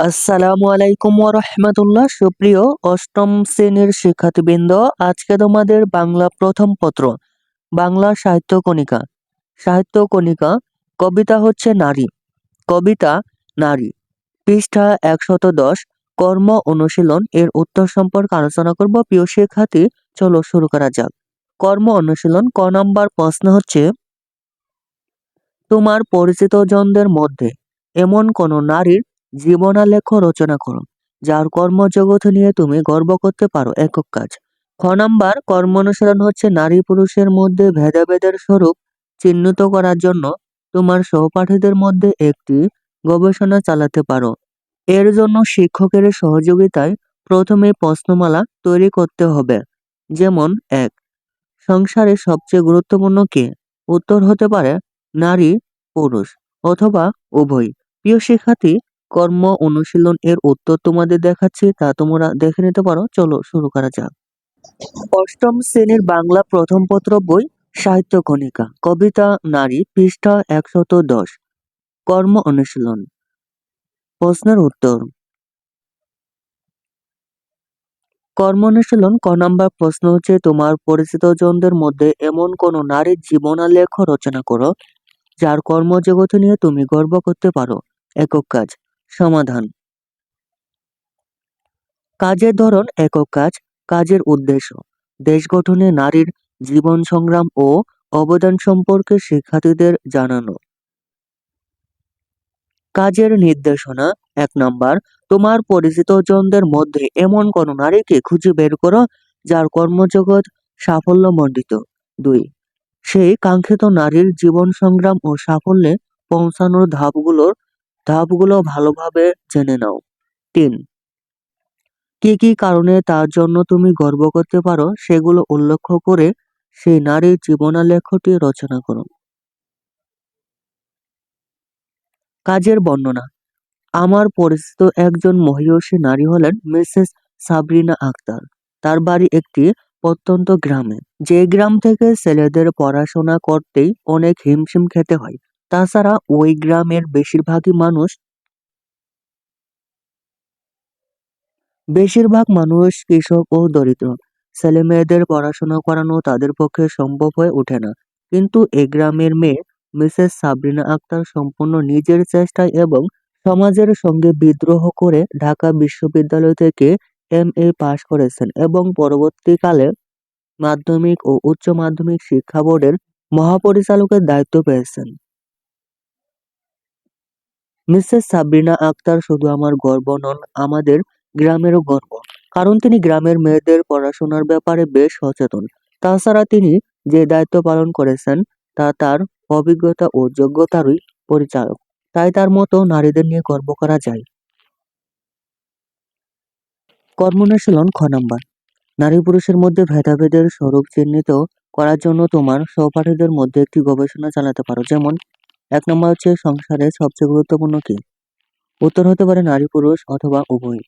আসসালামু আলাইকুম রহমতুল্লাহ। সুপ্রিয় অষ্টম শ্রেণির শিক্ষার্থীবৃন্দ, আজকে তোমাদের বাংলা প্রথম পত্র, বাংলা সাহিত্য কণিকা। সাহিত্য কণিকা, কবিতা হচ্ছে নারী। কবিতা নারী। পৃষ্ঠা একশত দশ, কর্ম অনুশীলন এর উত্তর সম্পর্কে আলোচনা করব। প্রিয় শিক্ষার্থী, চলো শুরু করা যাক। কর্ম অনুশীলন, ক নম্বর প্রশ্ন হচ্ছে, তোমার পরিচিত জনদের মধ্যে এমন কোন নারীর জীবনালেখ রচনা করো, যার কর্মজগৎ নিয়ে তুমি গর্ব করতে পারো, একক কাজ। খ নাম্বার, কর্ম অনুসরণ হচ্ছে নারী পুরুষের মধ্যে ভেদাভেদের স্বরূপ চিহ্নিত করার জন্য তোমার সহপাঠীদের মধ্যে একটি গবেষণা চালাতে পারো। এর জন্য শিক্ষকের সহযোগিতায় প্রথমে প্রশ্নমালা তৈরি করতে হবে। যেমন, এক, সংসারে সবচেয়ে গুরুত্বপূর্ণ কে? উত্তর হতে পারে নারী, পুরুষ, অথবা উভয়। প্রিয় শিক্ষার্থী কর্ম অনুশীলন এর উত্তর তোমাদের দেখাচ্ছি, তা তোমরা দেখে নিতে পারো। চলো শুরু করা যাক। অষ্টম শ্রেণির বাংলা প্রথম পত্র বই, সাহিত্য কণিকা। কবিতা, নারী, পৃষ্ঠা একশত দশ। কর্ম অনুশীলন। প্রশ্নের উত্তর। কর্ম অনুশীলন ক নাম্বার প্রশ্ন হচ্ছে, তোমার পরিচিত জনদের মধ্যে এমন কোন নারীর জীবনালেখ রচনা করো, যার কর্মজগত নিয়ে তুমি গর্ব করতে পারো। একক কাজ। সমাধান। কাজের ধরন একক কাজ, কাজের উদ্দেশ্য। দেশ গঠনে নারীর জীবন সংগ্রাম ও অবদান সম্পর্কে শিক্ষার্থীদের জানানো। কাজের নির্দেশনা, এক নম্বর, তোমার পরিচিত জনদের মধ্যে এমন কোন নারীকে খুঁজে বের করো যার কর্মজগৎ সাফল্যমণ্ডিত। দুই, সেই কাঙ্ক্ষিত নারীর জীবন সংগ্রাম ও সাফল্যে পৌঁছানোর ধাপগুলোর ধাপগুলো ভালোভাবে জেনে নাও। তিন, কি কি কারণে তার জন্য তুমি গর্ব করতে পারো সেগুলো উল্লেখ করে সেই নারীর জীবনালেখ্যটি রচনা করো। কাজের বর্ণনা, আমার পরিচিত একজন মহিয়সী নারী হলেন মিসেস সাবরিনা আক্তার তার বাড়ি একটি প্রত্যন্ত গ্রামে। যে গ্রাম থেকে ছেলেদের পড়াশোনা করতেই অনেক হিমশিম খেতে হয়। তাছাড়া ওই গ্রামের বেশিরভাগই মানুষ বেশিরভাগ মানুষ কৃষক ও দরিদ্র। ছেলে মেয়েদের পড়াশোনা করানো তাদের পক্ষে সম্ভব হয়ে ওঠে না। কিন্তু এ গ্রামের মেয়ে মিসেস সাবরিনা আক্তার সম্পূর্ণ নিজের চেষ্টায় এবং সমাজের সঙ্গে বিদ্রোহ করে ঢাকা বিশ্ববিদ্যালয় থেকে এম এ পাশ করেছেন এবং পরবর্তীকালে মাধ্যমিক ও উচ্চ মাধ্যমিক শিক্ষা বোর্ডের মহাপরিচালকের দায়িত্ব পেয়েছেন। মিসেস সাবরিনা আক্তার শুধু আমার গর্ব নন, আমাদের গ্রামেরও গর্ব। কারণ তিনি গ্রামের মেয়েদের পড়াশোনার ব্যাপারে বেশ সচেতন। তাছাড়া তিনি যে দায়িত্ব পালন করেছেন, তা তার অভিজ্ঞতা ও যোগ্যতারই পরিচালক। তাই তার মতো নারীদের নিয়ে গর্ব করা যায়। কর্মনুশীলন খ নাম্বার। নারী পুরুষের মধ্যে ভেদাভেদের স্বরূপ চিহ্নিত করার জন্য তোমার সহপাঠীদের মধ্যে একটি গবেষণা চালাতে পারো। যেমন এক নম্বর হচ্ছে সংসারে সবচেয়ে গুরুত্বপূর্ণ কি? উত্তর হতে পারে নারী, পুরুষ অথবা উভয়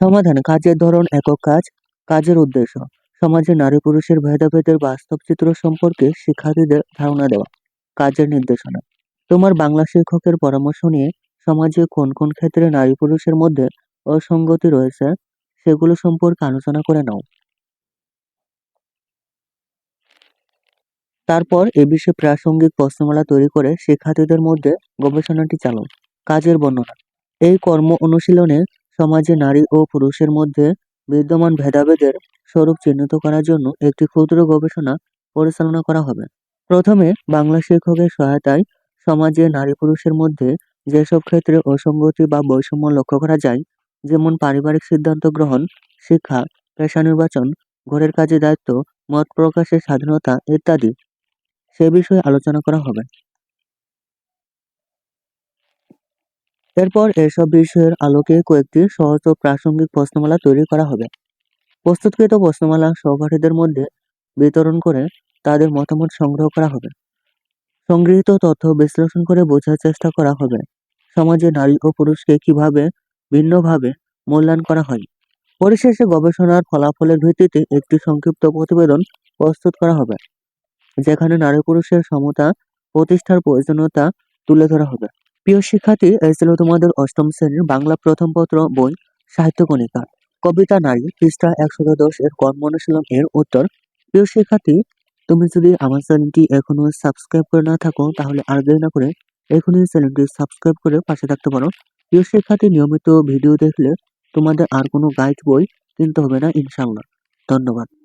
সমাধান, কাজের ধরন, একক কাজ, কাজের উদ্দেশ্য। সমাজে নারী, পুরুষের ভেদাভেদের বাস্তব চিত্র সম্পর্কে শিক্ষার্থীদের ধারণা দেওয়া, কাজের নির্দেশনা। তোমার বাংলা শিক্ষকের পরামর্শ নিয়ে সমাজে কোন কোন ক্ষেত্রে নারী, পুরুষের মধ্যে অসঙ্গতি রয়েছে, সেগুলো সম্পর্কে আলোচনা করে নাও। তারপর এ বিষয়ে প্রাসঙ্গিক প্রশ্নমালা তৈরি করে শিক্ষার্থীদের মধ্যে গবেষণাটি চালাও কাজের বর্ণনা। এই কর্ম অনুশীলনে সমাজে নারী ও পুরুষের মধ্যে বিদ্যমান ভেদাভেদের স্বরূপ চিহ্নিত করার জন্য একটি ক্ষুদ্র গবেষণা পরিচালনা করা হবে। প্রথমে বাংলা শিক্ষকের সহায়তায় সমাজে নারী পুরুষের মধ্যে যেসব ক্ষেত্রে অসঙ্গতি বা বৈষম্য লক্ষ্য করা যায়, যেমন পারিবারিক সিদ্ধান্ত গ্রহণ, শিক্ষা, পেশা নির্বাচন, ঘরের কাজে দায়িত্ব, মত প্রকাশের স্বাধীনতা ইত্যাদি সে বিষয়ে আলোচনা করা হবে। এরপর এসব বিষয়ের আলোকে কয়েকটি সহজ ও প্রাসঙ্গিক প্রশ্নমালা তৈরি করা হবে। প্রস্তুতকৃত প্রশ্নমালা সহপাঠীদের মধ্যে বিতরণ করে তাদের মতামত সংগ্রহ করা হবে। সংগৃহীত তথ্য বিশ্লেষণ করে বোঝার চেষ্টা করা হবে। সমাজে নারী ও পুরুষকে কীভাবে ভিন্নভাবে মূল্যায়ন করা হয়। পরিশেষে গবেষণার ফলাফলের ভিত্তিতে একটি সংক্ষিপ্ত প্রতিবেদন প্রস্তুত করা হবে। যেখানে নারী পুরুষের সমতা, প্রতিষ্ঠার প্রয়োজনীয়তা তুলে ধরা হবে। প্রিয় শিক্ষার্থী, এই ছিল তোমাদের অষ্টম শ্রেণির বাংলা প্রথম পত্র বই, সাহিত্য কণিকা। কবিতা নারী পৃষ্ঠা একশত দশ এর কর্ম অনুশীলন এর উত্তর। প্রিয় শিক্ষার্থী, তুমি যদি আমার চ্যানেলটি এখনও সাবস্ক্রাইব করে না থাকো, তাহলে আর দেরি না করে এখনই চ্যানেলটি সাবস্ক্রাইব করে পাশে থাকতে পারো। প্রিয় শিক্ষার্থী, নিয়মিত ভিডিও দেখলে তোমাদের আর কোনো গাইড বই কিনতে হবে না, ইনশাআল্লাহ। ধন্যবাদ।